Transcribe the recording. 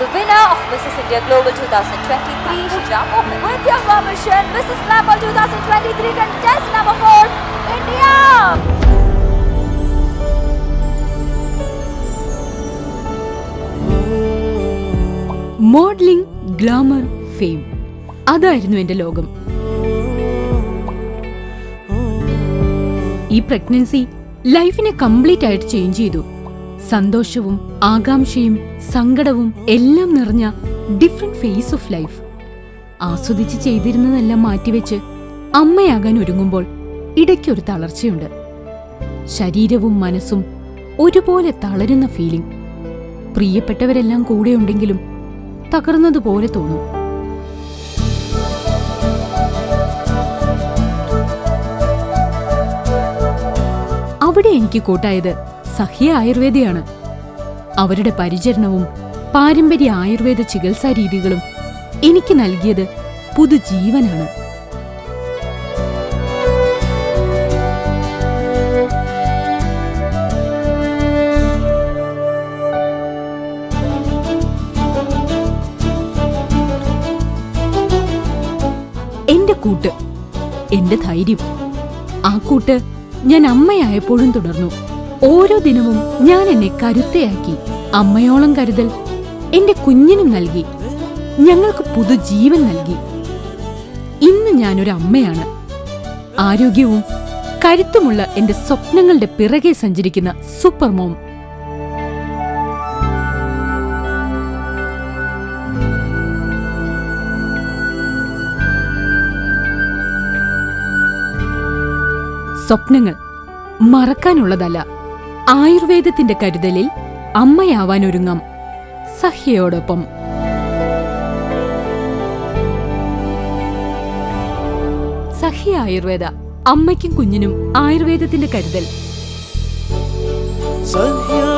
The winner of Mrs. India Global 2023, Shijam, Mohan. With your permission, Mrs. Global 2023 contest number 4, India! Modelling glamour fame അതായിരുന്നു എന്റെ ലോകം ഈ pregnancy ലൈഫിനെ complete ആയിട്ട് change ചെയ്തു സന്തോഷവും ആകാംക്ഷയും സങ്കടവും എല്ലാം നിറഞ്ഞ ഡിഫറെന്റ് ഫേസ് ഓഫ് ലൈഫ് ആസ്വദിച്ച് ചെയ്തിരുന്നതെല്ലാം മാറ്റിവെച്ച് അമ്മയാകാൻ ഒരുങ്ങുമ്പോൾ ഇടയ്ക്കൊരു തളർച്ചയുണ്ട്. ശരീരവും മനസ്സും ഒരുപോലെ തളരുന്ന ഫീലിംഗ് പ്രിയപ്പെട്ടവരെല്ലാം കൂടെയുണ്ടെങ്കിലും തകർന്നതുപോലെ തോന്നും. അവിടെ എനിക്ക് കൂട്ടായത് സഹ്യ ആയുർവേദയാണ്. അവരുടെ പരിചരണവും പാരമ്പര്യ ആയുർവേദ ചികിത്സാ രീതികളും എനിക്ക് നൽകിയത് പുതുജീവനാണ്. എന്റെ കൂട്ട് എന്റെ ധൈര്യം. ആ കൂട്ട് ഞാൻ അമ്മയായപ്പോഴും തുടർന്നു. ഓരോ ദിനവും ഞാൻ എന്നെ കരുത്തയാക്കി. അമ്മയോളം കരുതൽ എന്റെ കുഞ്ഞിനും നൽകി. ഞങ്ങൾക്ക് പുതുജീവൻ നൽകി. ഇന്ന് ഞാനൊരു അമ്മയാണ്. ആരോഗ്യവും കരുത്തുമുള്ള എന്റെ സ്വപ്നങ്ങളുടെ പിറകെ സഞ്ചരിക്കുന്ന സൂപ്പർ മോം. സ്വപ്നങ്ങൾ മറക്കാനുള്ളതല്ല. ആയുർവേദത്തിന്റെ കരുതലിൽ അമ്മയാവാൻ ഒരുങ്ങാം സഹ്യയോടൊപ്പം. സഹ്യ ആയുർവേദ അമ്മയ്ക്കും കുഞ്ഞിനും ആയുർവേദത്തിന്റെ കരുതൽ. സഹ്യ